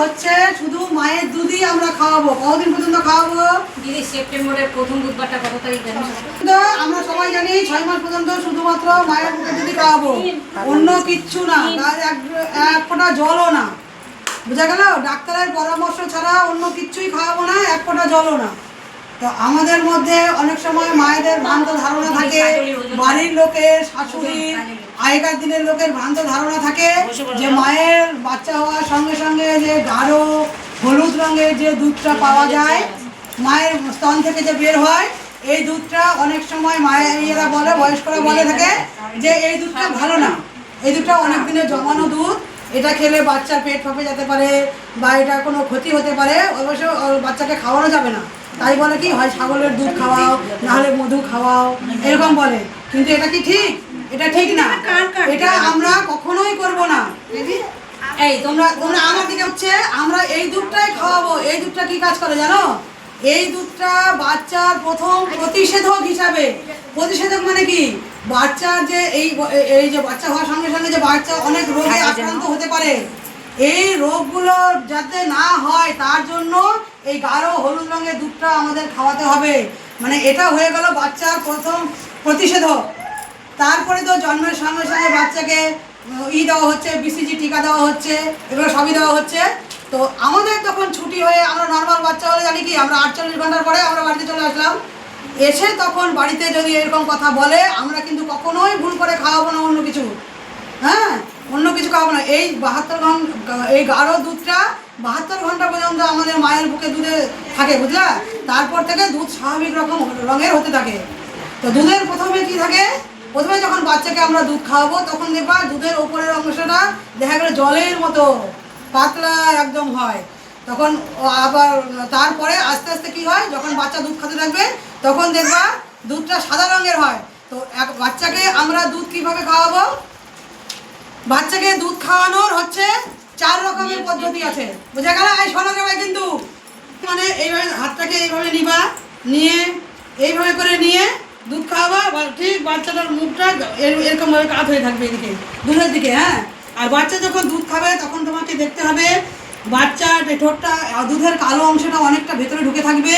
হচ্ছে শুধু মায়ের দুধই আমরা খাওয়াবো। কতদিন পর্যন্ত খাওয়াবো? দিদি সেপ্টেম্বরের প্রথম বুধবারটা কত তারিখ আমরা সবাই জানি ছয় মাস পর্যন্ত শুধুমাত্র মায়ের মুখে দুধই খাওয়াবো। অন্য কিচ্ছু না। এক ফোঁটা জলও না। বুঝা গেল? ডাক্তারের পরামর্শ ছাড়া অন্য কিচ্ছুই খাওয়াবো না এক ফোঁটা জলও না। তো আমাদের মধ্যে অনেক সময় মায়েদের ভ্রান্ত ধারণা থাকে বাড়ির লোকের শাশুড়ি আগেকার দিনের লোকের ভ্রান্ত ধারণা থাকে যে মায়ের বাচ্চা হওয়ার সঙ্গে সঙ্গে যে গাঢ় হলুদ রঙের যে দুধটা পাওয়া যায় মায়ের স্তন থেকে যে বের হয় এই দুধটা অনেক সময় মায়ের বলে বয়স্করা বলে থাকে যে এই দুধটা ভালো না। এই দুধটা অনেক দিনের জমানো দুধ। এটা খেলে বাচ্চার পেট ফাঁপে যেতে পারে বা এটা কোনো ক্ষতি হতে পারে। অবশ্য বাচ্চাকে খাওয়ানো যাবে না। তাই বলে কি হয় ছাগলের দুধ খাওয়াও নাহলে মধু খাওয়াও এরকম বলে। কিন্তু এটা কি ঠিক? এটা ঠিক না। এটা আমরা কখনোই করব না। এই তোমরা তোমরা আমার দিকে হচ্ছে আমরা এই দুধটাই খাওয়াবো। এই দুধটা কি কাজ করে জানো? এই দুধটা বাচ্চার প্রথম প্রতিষেধক হিসাবে। প্রতিষেধক মানে কি? বাচ্চার যে এই এই যে বাচ্চা হওয়ার সঙ্গে সঙ্গে যে বাচ্চা অনেক রোগে আক্রান্ত হতে পারে এই রোগগুলো যাতে না হয় তার এই গাঢ় হলুদ রঙের দুধটা আমাদের খাওয়াতে হবে। মানে এটা হয়ে গেল বাচ্চার প্রথম প্রতিষেধক। তারপরে তো জন্মের সঙ্গে সঙ্গে বাচ্চাকে ই দেওয়া হচ্ছে বিসিজি টিকা দেওয়া হচ্ছে, এগুলো সবই দেওয়া হচ্ছে। তো আমাদের তখন ছুটি হয়ে আমরা নর্মাল বাচ্চা হলে জানি কি, আমরা আটচল্লিশ ঘণ্টার পরে আমরা বাড়িতে চলে আসলাম। এসে তখন বাড়িতে যদি এরকম কথা বলে, আমরা কিন্তু কখনোই ভুল করে খাওয়াবো না, অন্য কিছু। হ্যাঁ অন্য কিছু খাওয়াবো না। এই বাহাত্তর ঘণ্টা, এই গাঢ় দুধটা বাহাত্তর ঘণ্টা পর্যন্ত আমাদের মায়ের বুকে দুধে থাকে, বুঝলা? তারপর থেকে দুধ স্বাভাবিক রকম রঙের হতে থাকে। তো দুধের প্রথমে কি থাকে? প্রথমে যখন বাচ্চাকে আমরা দুধ খাওয়াবো, তখন দেখবা দুধের ওপরের অংশটা দেখা গেলো জলের মতো, পাতলা একদম হয়। তখন আবার তারপরে আস্তে আস্তে কি হয়? যখন বাচ্চা দুধ খেতে থাকবে, তখন দেখবা দুধটা সাদা রঙের হয়। তো এক বাচ্চাকে আমরা দুধ কীভাবে খাওয়াবো? বাচ্চাকে দুধ খাওয়ানোর হচ্ছে চার রকমের পদ্ধতি আছে। বোঝা গেল? এই শোনা যাবে কিন্তু। মানে এইভাবে হাতটাকে এইভাবে নিবা নিয়ে এইভাবে করে নিয়ে দুধ খাওয়াবা বা ঠিক বাচ্চাটার মুখটা এর- এরকমভাবে কাত হয়ে থাকবে এদিকে দুধের দিকে হ্যাঁ? আর বাচ্চা যখন দুধ খাবে তখন তোমাকে দেখতে হবে বাচ্চার এই ঠোঁটটা দুধের কালো অংশটা অনেকটা ভেতরে ঢুকে থাকবে।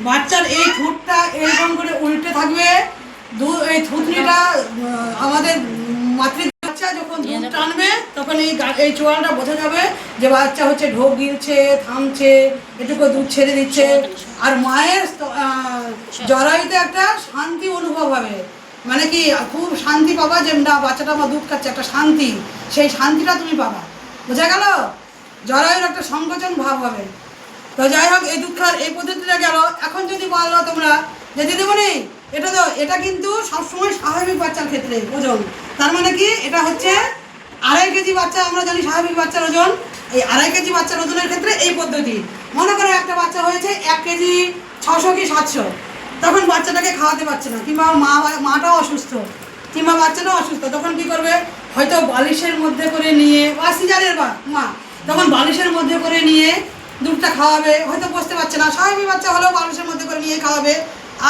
বাচ্চার এই ঠোঁটটা এরকম করে উল্টে থাকবে। দু- এই থুতনিটা আমাদের মাতৃ বাচ্চা যখন দুধ টানবে, তখন এই এই চোয়ালটা বোঝা যাবে যে বাচ্চা হচ্ছে ঢোক গিলছে, থামছে, এটুকু দুধ ছেড়ে দিচ্ছে। আর মায়ের জরায়ুতে একটা শান্তি অনুভব হবে। মানে কি, খুব শান্তি পাবা যে না, বাচ্চাটা আমার দুধ খাচ্ছে, একটা শান্তি। সেই শান্তিটা তুমি পাবা। বোঝা গেল? জরায়ুর একটা সংকোচন ভাব হবে। তো যাই হোক, এই দুধ খাওয়ার এই পদ্ধতিটা গেল এখন যদি বলো তোমরা, যে দিদিমণি এটা তো, এটা কিন্তু সবসময় স্বাভাবিক বাচ্চার ক্ষেত্রে, ওজন। তার মানে কি? এটা হচ্ছে আড়াই কেজি বাচ্চা, আমরা জানি স্বাভাবিক বাচ্চার ওজন। এই আড়াই কেজি বাচ্চার ওজনের ক্ষেত্রে এই পদ্ধতি। মনে করো একটা বাচ্চা হয়েছে এক কেজি ছশো কি সাতশো। তখন বাচ্চাটাকে খাওয়াতে পারছে না, কিংবা মা মাটাও অসুস্থ। কিংবা বাচ্চাটাও অসুস্থ, তখন কি করবে? হয়তো বালিশের মধ্যে করে নিয়ে, বা সিজারের বা, মা, তখন বালিশের মধ্যে করে নিয়ে দুধটা খাওয়াবে। হয়তো বসতে পারছে না, স্বাভাবিক বাচ্চা হলেও বালিশের মধ্যে করে নিয়ে খাওয়াবে।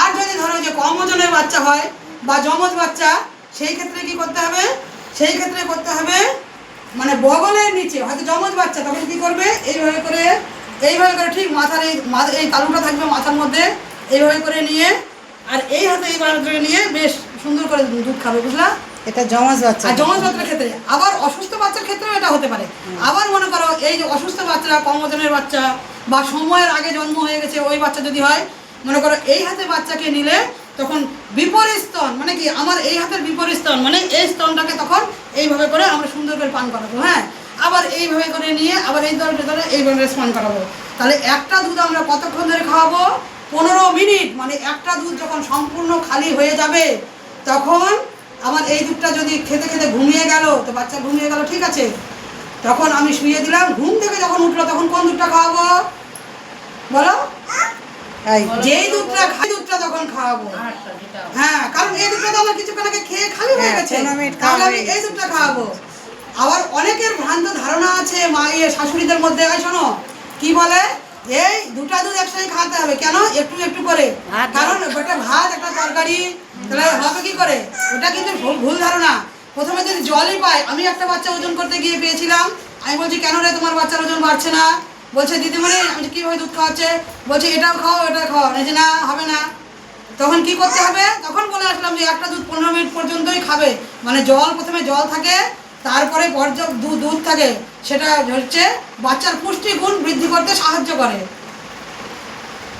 আর যদি ধরো যে কম ওজনের বাচ্চা হয় বা জমজ বাচ্চা সেই ক্ষেত্রে কি করতে হবে? সেই ক্ষেত্রে করতে হবে মানে বগলের নিচে হয়তো জমজ বাচ্চা তখন কি করবে? এইভাবে করে এইভাবে করে ঠিক মাথার এই এই তালুটা থাকবে মাথার মধ্যে এইভাবে করে নিয়ে আর এই হাতে এইভাবে করে নিয়ে বেশ সুন্দর করে দুধ খাবে বুঝলা? এটা জমাজ বাচ্চা। আর জমজ বাচ্চার ক্ষেত্রে আবার অসুস্থ বাচ্চার ক্ষেত্রেও এটা হতে পারে। আবার মনে করো এই যে অসুস্থ বাচ্চা কম ওজনের বাচ্চা বা সময়ের আগে জন্ম হয়ে গেছে ওই বাচ্চা যদি হয় মনে করো, এই হাতে বাচ্চাকে নিলে তখন বিপরীত স্তন মানে কি, আমার এই হাতের বিপরীত স্তন মানে এই স্তনটাকে তখন এইভাবে করে আমরা সুন্দর করে পান করাবো হ্যাঁ? আবার এইভাবে করে নিয়ে আবার এই দলটা ধরে এইভাবে স্নান করাবো। তাহলে একটা দুধ আমরা কতক্ষণ ধরে খাওয়াবো? পনেরো মিনিট মানে একটা দুধ যখন সম্পূর্ণ খালি হয়ে যাবে, তখন আমার এই দুধটা যদি খেতে খেতে ঘুমিয়ে গেল, তো বাচ্চা ঘুমিয়ে গেল, ঠিক আছে? তখন আমি শুয়ে দিলাম, ঘুম থেকে যখন উঠল, তখন কোন দুধটা খাওয়াবো? বলো? যেই দুধটা খাই দুধটা তখন খাওয়াবো। হ্যাঁ কারণ এই দুধটা তো আমার কিছুক্ষণ আগে খেয়ে খালি হয়ে হ্যাঁ, গেছে। তাহলে আমি এই দুধটা খাওয়াবো। আবার অনেকের ভ্রান্ত ধারণা আছে মা ইয়ে শাশুড়িদের মধ্যে। শোনো কি বলে? এই দুটা দুধ একসাথে খাওয়াতে হবে। কেন? একটু একটু করে। কারণ ওটা ভাত একটা তরকারি তাহলে হবে কি করে? ওটা কিন্তু ভুল- ভুল ধারণা। প্রথমে যদি জলই পায় আমি একটা বাচ্চা ওজন করতে গিয়ে পেয়েছিলাম। আমি বলছি কেন রে তোমার বাচ্চার ওজন বাড়ছে না? বলছে দিদিমণি আমি কীভাবে দুধ খাওয়াচ্ছে? বলছে এটাও খাও এটা খাও। বলছি, না হবে না। তখন কি করতে হবে? তখন বলে আসলাম যে একটা দুধ পনেরো মিনিট পর্যন্তই খাবে। মানে জল প্রথমে জল থাকে তারপরে পর্যাপ্ত দুধ থাকে সেটা হচ্ছে বাচ্চার পুষ্টিগুণ বৃদ্ধি করতে সাহায্য করে।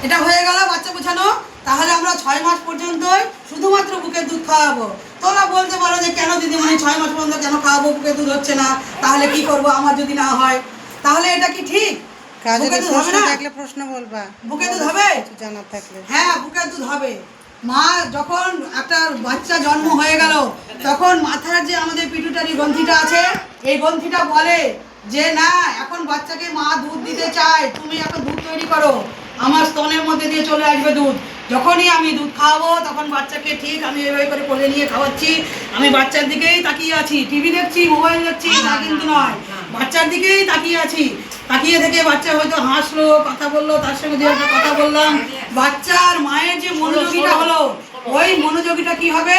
এটা হয়ে গেল বাচ্চা বোঝানো। তাহলে আমরা ছয় মাস পর্যন্তই শুধুমাত্র বুকের দুধ খাওয়াবো। তোমরা বলতে পারো যে কেন দিদিমণি ছয় মাস পর্যন্ত কেন খাওয়াবো? বুকের দুধ হচ্ছে না। তাহলে কি করব? আমার যদি না হয়। তাহলে এটা কি ঠিক? কাজে বুকের দুধ হবে প্রশ্ন থাকলে প্রশ্ন বলবা। বুকে দুধ হবে? জানার থাকলে। হ্যাঁ বুকের দুধ হবে। মা যখন একটা বাচ্চা জন্ম হয়ে গেল তখন মাথার যে আমাদের পিটুটারি গ্রন্থিটা আছে এই গ্রন্থিটা বলে যে না এখন বাচ্চাকে মা দুধ দিতে চায়। তুমি এখন দুধ তৈরি করো। আমার স্তনের মধ্যে দিয়ে চলে আসবে দুধ। যখনই আমি দুধ খাওয়াবো, তখন বাচ্চাকে ঠিক আমি এভাবে করে কোলে নিয়ে খাওয়াচ্ছি। আমি বাচ্চার দিকেই তাকিয়ে আছি, টিভি দেখছি, মোবাইল দেখছি, তা কিন্তু নয়। বাচ্চার দিকেই তাকিয়ে আছি। তাকিয়ে থেকে বাচ্চা হয়তো হাসলো, কথা বলল, তার সঙ্গে দু একটা কথা বললাম। বাচ্চার মায়ের যে মনোযোগীটা হলো, ওই মনোযোগীটা কি হবে?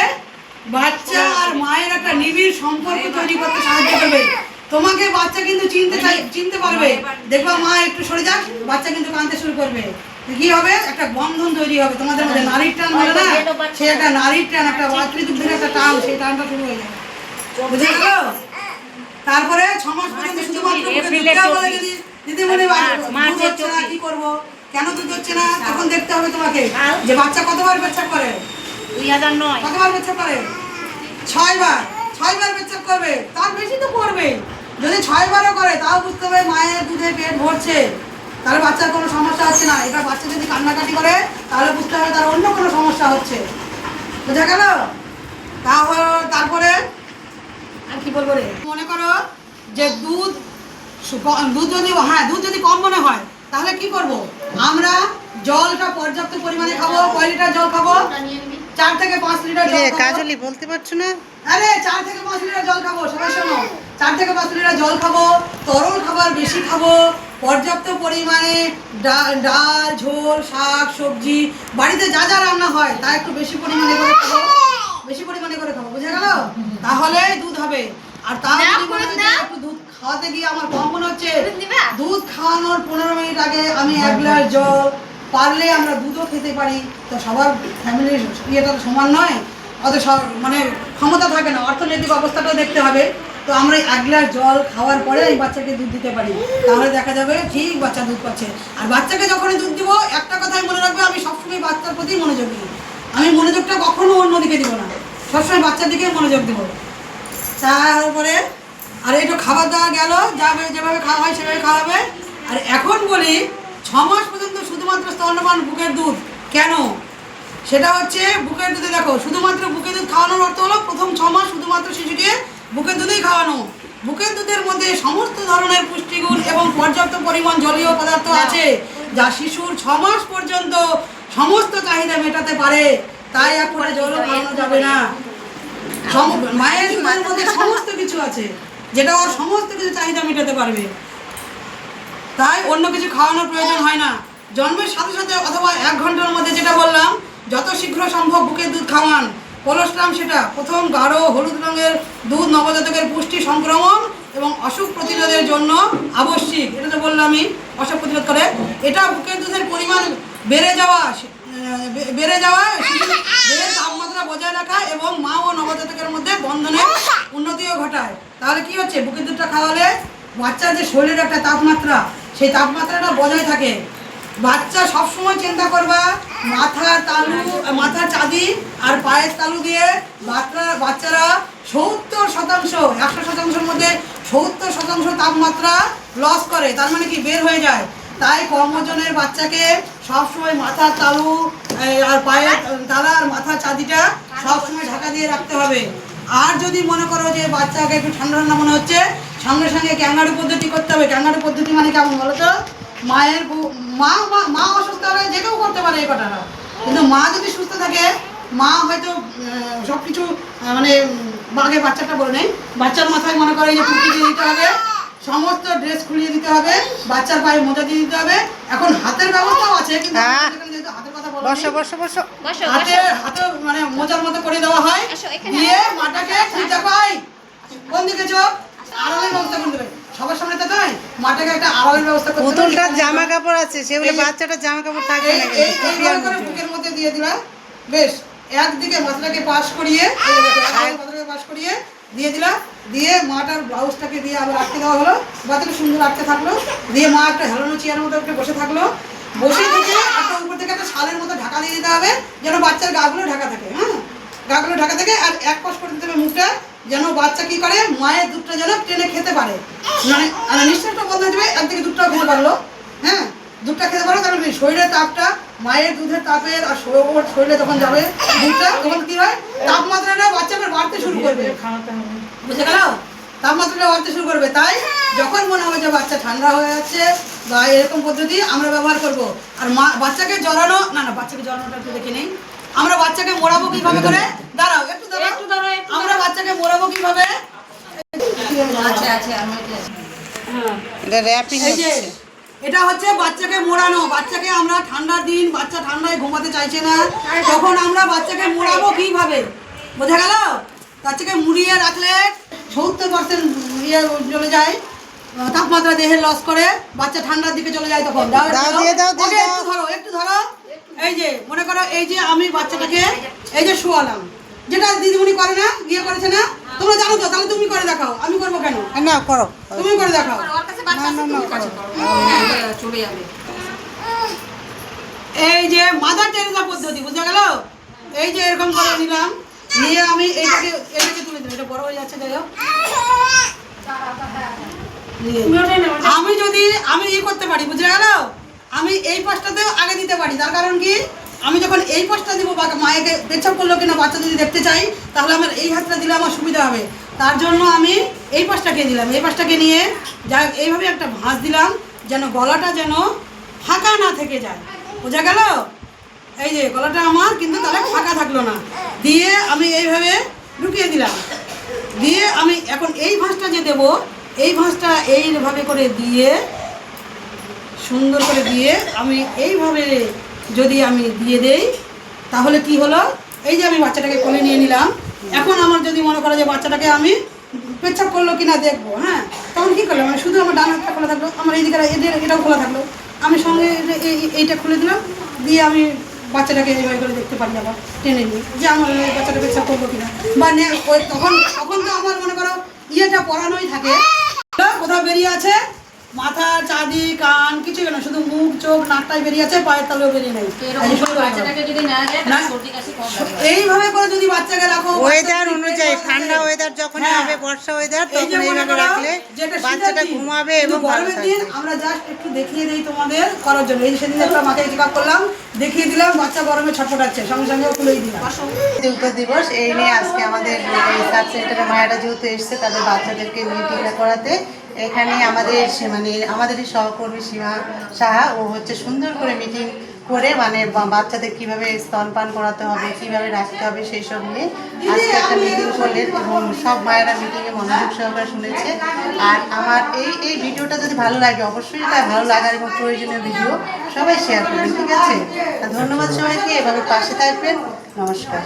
বাচ্চা আর মায়ের একটা নিবিড় সম্পর্ক তৈরি করতে সাহায্য করবে। তোমাকে বাচ্চা কিন্তু চিনতে চাই, চিনতে পারবে। দেখবা মা একটু সরে যাক, বাচ্চা কিন্তু কাঁদতে শুরু করবে। কি হবে? একটা বন্ধন তৈরি হবে। তোমাদের মধ্যে নারীর টান বলে না? সে একটা নারীর টান একটা একটা টান সেই টানটা শুরু হয়ে যাবে। বুঝে গেল? তারপরে ছ মাস পর্যন্ত শুধুমাত্র বলে যদি দিদিমণি বা- দুধ হচ্ছে না, কি করব? কেন দুধ হচ্ছে না? তখন দেখতে হবে তোমাকে যে বাচ্চা কতবার পেচ্ছাপ করে? দুই হাজার নয়। কতবার পেচ্ছাপ করে? ছয়বার। ছয়বার পেচ্ছাপ করবে। তার বেশি তো করবে যদি ছয়বারও করে তাও বুঝতে হবে মায়ের দুধে পেট ভরছে। তাহলে বাচ্চার কোনো সমস্যা হচ্ছে না। এবার বাচ্চা যদি কান্নাকাটি করে তাহলে বুঝতে হবে তার অন্য কোনো সমস্যা হচ্ছে। বুঝা গেল? তাহলে তারপরে আর কি বলব রে? মনে করো যে দুধ দুধ যদি হ্যাঁ দুধ যদি কম মনে হয় তাহলে কি করব? আমরা জলটা পর্যাপ্ত পরিমাণে খাব। কয় লিটার জল খাব? চার থেকে পাঁচ লিটার জল কাজলি বলতে পারছ না? আরে চার থেকে পাঁচ লিটার জল খাব সবাই শোনো। চার থেকে পাঁচ লিটার জল খাব তরল খাবার বেশি খাব। পর্যাপ্ত পরিমাণে ডা- ডাল ঝোল শাক সবজি বাড়িতে যা যা রান্না হয় তা একটু বেশি পরিমাণে করে খাব। বেশি পরিমাণে করে খাব বুঝে গেল? তাহলে দুধ হবে। আর তার। একটু দুধ খাওয়াতে গিয়ে আমার কম মনে হচ্ছে দুধ দুধ খাওয়ানোর পনেরো মিনিট আগে আমি এক গ্লাস জল পারলে আমরা দুধও খেতে পারি। তো সবার ফ্যামিলির ইয়েটা তো সমান নয় অত সব মানে ক্ষমতা থাকে না অর্থনৈতিক অবস্থাটাও দেখতে হবে। তো আমরা এক গ্লাস জল খাওয়ার পরে আমি বাচ্চাকে দুধ দিতে পারি। তাহলে দেখা যাবে ঠিক বাচ্চা দুধ পাচ্ছে। আর বাচ্চাকে যখনই দুধ দিব, একটা কথাই মনে রাখবে, আমি সবসময় বাচ্চার প্রতি মনোযোগ দিই। আমি মনোযোগটা কখনো অন্যদিকে দিব না। সবসময় বাচ্চার দিকে মনোযোগ দেবো। তারপরে, আর একটু খাবার দাওয়া গেল, যাবে, যেভাবে খাওয়া হয় সেভাবে খাওয়াবে। আর এখন বলি, ছ মাস পর্যন্ত শুধুমাত্র স্তন্যপান বুকের দুধ। কেন? সেটা হচ্ছে বুকের দুধে দেখো, শুধুমাত্র বুকের দুধ খাওয়ানোর অর্থ হলো প্রথম ছ মাস শুধুমাত্র শিশুকে বুকের দুধেই খাওয়ানো। বুকের দুধের মধ্যে সমস্ত ধরনের পুষ্টিগুণ এবং পর্যাপ্ত পরিমাণ জলীয় পদার্থ আছে, যা শিশুর ছ মাস পর্যন্ত সমস্ত চাহিদা মেটাতে পারে। তাই একবারে জলও খাওয়ানো যাবে না। সম- মায়ের মধ্যে সমস্ত কিছু আছে, যেটা ওর সমস্ত কিছু চাহিদা মেটাতে পারবে। তাই অন্য কিছু খাওয়ানোর প্রয়োজন হয় না। জন্মের সাথে সাথে অথবা এক ঘণ্টার মধ্যে যেটা বললাম, যত শীঘ্র সম্ভব বুকের দুধ খাওয়ান। কোলোস্ট্রাম সেটা প্রথম গাঢ় হলুদ রঙের দুধ নবজাতকের পুষ্টি সংক্রমণ এবং অসুখ প্রতিরোধের জন্য আবশ্যিক। এটা তো বললামই অসুখ প্রতিরোধ করে। এটা বুকের দুধের পরিমাণ বেড়ে যাওয়া বেড়ে যাওয়া দেহের তাপমাত্রা বজায় রাখা এবং মা ও নবজাতকের মধ্যে বন্ধনের উন্নতিও ঘটায়। তাহলে কি হচ্ছে? বুকের দুধটা খাওয়ালে বাচ্চার যে শরীরের একটা তাপমাত্রা, সেই তাপমাত্রাটা বজায় থাকে। বাচ্চা সবসময় চিন্তা করবা মাথার তালু মাথার চাঁদি আর পায়ের তালু দিয়ে বাচ্চা, বাচ্চারা সত্তর শতাংশ, একশো শতাংশের মধ্যে সত্তর শতাংশ তাপমাত্রা লস করে, তার মানে কি বের হয়ে যায়। তাই কর্মজনের বাচ্চাকে সবসময় মাথার তালু আর পায়ের তালা আর মাথার চাঁদিটা সবসময় ঢাকা দিয়ে রাখতে হবে। আর যদি মনে করো যে বাচ্চাকে একটু ঠান্ডা ঠান্ডা মনে হচ্ছে, সঙ্গে সঙ্গে ক্যাঙ্গারু পদ্ধতি করতে হবে। ক্যাঙ্গারু পদ্ধতি মানে কেমন বলো তো? মায়ের মা মা- মা অসুস্থ হলে যে কেউ করতে পারে এই কথাটা। কিন্তু মা যদি সুস্থ থাকে মা হয়তো সব কিছু মানে আগে বাচ্চাটা বলে নেই। বাচ্চার মাথায় মনে করে যে টুপি দিয়ে দিতে হবে সমস্ত ড্রেস খুলিয়ে দিতে হবে বাচ্চার পায়ে মোজা দিয়ে দিতে হবে। এখন হাতের ব্যবস্থাও আছে কিন্তু হ্যাঁ। হাতের কথা বলা বসো নেই, বসো বসো। বসো হাতে হাতে মানে মোজার মতো করে দেওয়া হয়। দিয়ে মাটাকে পাই। কোন দিকে চোখ? আড়ালের ব্যবস্থা করে দেবে সবার সামনে তো নয় মাটাকে একটা আড়ালের ব্যবস্থা করতে পুতুলটার জামা কাপড় আছে সেগুলো বাচ্চাটার জামা কাপড় না এই- করে বুকের মধ্যে দিয়ে বেশ একদিকে মাথাটাকে পাশ করিয়ে মাথাটাকে পাশ করিয়ে দিয়ে দিলাম দিয়ে মাটার ব্লাউজটাকে দিয়ে আবার আটকে দেওয়া হলো। বাচ্চাটা সুন্দর আটকে থাকল। দিয়ে মা একটা হেলানো চেয়ারের মতো একটা বসে থাকল। বসে থেকে একটা উপর থেকে একটা শালের মতো ঢাকা দিয়ে দিতে হবে যেন বাচ্চার গাগুলো ঢাকা থাকে হ্যাঁ? গাগুলো ঢাকা থাকে আর এক পাশ করে দিতে হবে মুখটা যেন বাচ্চা কি করে? মায়ের দুধটা যেন টেনে খেতে পারে। মানে আর নিঃশ্বাসটা বন্ধ হয়ে যাবে একদিকে দুধটাও খেতে পারল। হ্যাঁ দুধটা খেতে পারো তাহলে কি শরীরের তাপটা, মায়ের দুধের তাপের আর শরীরে যখন যাবে দুধটা, তখন কি হয়? তাপমাত্রাটা বাচ্চাটা বাড়তে শুরু করবে। বুঝে গেল? তাপমাত্রাটা বাড়তে শুরু করবে। তাই যখন মনে হবে যে বাচ্চা ঠান্ডা হয়ে যাচ্ছে বা এরকম পদ্ধতি আমরা ব্যবহার করব। আর মা, বাচ্চাকে জড়ানো, না না, বাচ্চাকে জড়ানোটা একটু দেখে নেই। আমরা বাচ্চাকে মোড়াবো কীভাবে করে? দাঁড়াও একটু দাঁড়াও। একটু দাঁড়াও, একটু আমরা বাচ্চাকে মোড়াবো কীভাবে? আছে আছে আমার এটা এটা র্যাপিং হচ্ছে। এটা হচ্ছে বাচ্চাকে মোড়ানো। বাচ্চাকে আমরা ঠান্ডার দিন বাচ্চা ঠান্ডায় ঘুমাতে চাইছে না। তখন আমরা বাচ্চাকে মোড়াবো কীভাবে? বোঝা গেল? বাচ্চাকে মুড়িয়ে রাখলে সত্তর পার্সেন্ট ইয়ে চলে যায় তাপমাত্রা দেহের লস করে। বাচ্চা ঠান্ডার দিকে চলে যায় তখন। দাও। দিয়ে দাও। একটু ধরো একটু ধরো। এই যে মনে করো এই যে আমি বাচ্চাটাকে এই যে শোয়ালাম। যেটা দিদিমণি করে না গিয়ে করেছে না তোমরা জানো তো তাহলে তুমি করে দেখাও। আমি করব কেন? না করো। তুমি করে দেখাও। চলে যাবে। এই যে মাদার টেরেসা পদ্ধতি বুঝা গেল? এই যে এরকম করে নিলাম নিয়ে আমি এইটাকে এটাকে তুলে দিলাম এটা বড় হয়ে যাচ্ছে যাই হোক। আমি যদি আমি ই করতে পারি বুঝে গেল? আমি এই পাশটাতেও আগে দিতে পারি। তার কারণ কি? আমি যখন এই পাশটা দিব বা মায়েকে পেছাপ করল কিনা বাচ্চা যদি দেখতে চাই, তাহলে আমার এই হাতটা দিলে আমার সুবিধা হবে। তার জন্য আমি এই পাশটাকে দিলাম? এই পাশটাকে নিয়ে যা এইভাবে একটা ভাঁজ দিলাম, যেন গলাটা যেন ফাঁকা না থেকে যায়। বোঝা গেল? এই যে, গলাটা আমার, কিন্তু তাহলে ফাঁকা থাকল না। দিয়ে আমি এইভাবে ঢুকিয়ে দিলাম। দিয়ে আমি এখন এই ভাঁজটা যে দেবো, এই ভাঁজটা এইভাবে করে দিয়ে সুন্দর করে দিয়ে আমি এইভাবে যদি আমি দিয়ে দেই, তাহলে কি হলো? এই যে আমি বাচ্চাটাকে কোলে নিয়ে নিলাম। এখন আমার যদি মনে করো যে বাচ্চাটাকে আমি পেচ্ছাপ করল কিনা দেখব হ্যাঁ? তখন কী করলাম? আমি শুধু আমার ডান হাতটা খোলা থাকল, আমার এই দিকে এদের, এটাও খোলা থাকল। আমি সঙ্গে এই- এই- এইটা খুলে দিলাম, দিয়ে আমি বাচ্চাটাকে এইভাবে করে দেখতে পারি আবার, টেনে নিই যে আমার বাচ্চাটা পেচ্ছাপ করব কিনা। বা ওই তখন তখন তো আমার মনে করো ইয়েটা পরানোই থাকে। কোথাও বেরিয়ে আছে, মাথা, চাঁদি, কান, কিছু না শুধু মুখ চোখ নাকটাই বেরিয়ে আছে পায়ের তালেও বেরিয়ে নেই। এইভাবে করে যদি বাচ্চাকে রাখো ওয়েদার অনুযায়ী ঠান্ডা ওয়েদার যখন হ্যাঁ। হবে বর্ষা ওয়েদার তখন এইভাবে রাখলে বাচ্চাটা ঘুমাবে এবং গরমের দিন আমরা জাস্ট একটু দেখিয়ে দিই তোমাদের করার জন্য। এই সেদিন একটা মাথায় জিজ্ঞাসা করলাম দেখিয়ে দিলাম, বাচ্চা গরমে ছটফটাচ্ছে, সঙ্গে সঙ্গে খুলেই দিলাম। উত্তর দিবস, এই নিয়ে আজকে আমাদের সাব সেন্টারে মায়েরা যেহেতু এসছে, তাদের বাচ্চাদেরকে নিয়ে টিকা করাতে এখানে আমাদের মানে আমাদেরই সহকর্মী সীমা সাহা, ও হচ্ছে সুন্দর করে মিটিং করে মানে বা- বাচ্চাদের কীভাবে স্তনপান করাতে হবে কীভাবে রাখতে হবে সেই সব নিয়ে আজকে একটা মিটিং করলেন এবং সব মায়েরা মিটিংয়ে মনোযোগ সহকারে শুনেছে। আর আমার এই এই ভিডিওটা যদি ভালো লাগে অবশ্যই এটা ভালো লাগার এবং প্রয়োজনীয় ভিডিও সবাই শেয়ার করবেন ঠিক আছে? ধন্যবাদ সবাইকে এভাবে পাশে থাকবেন। নমস্কার।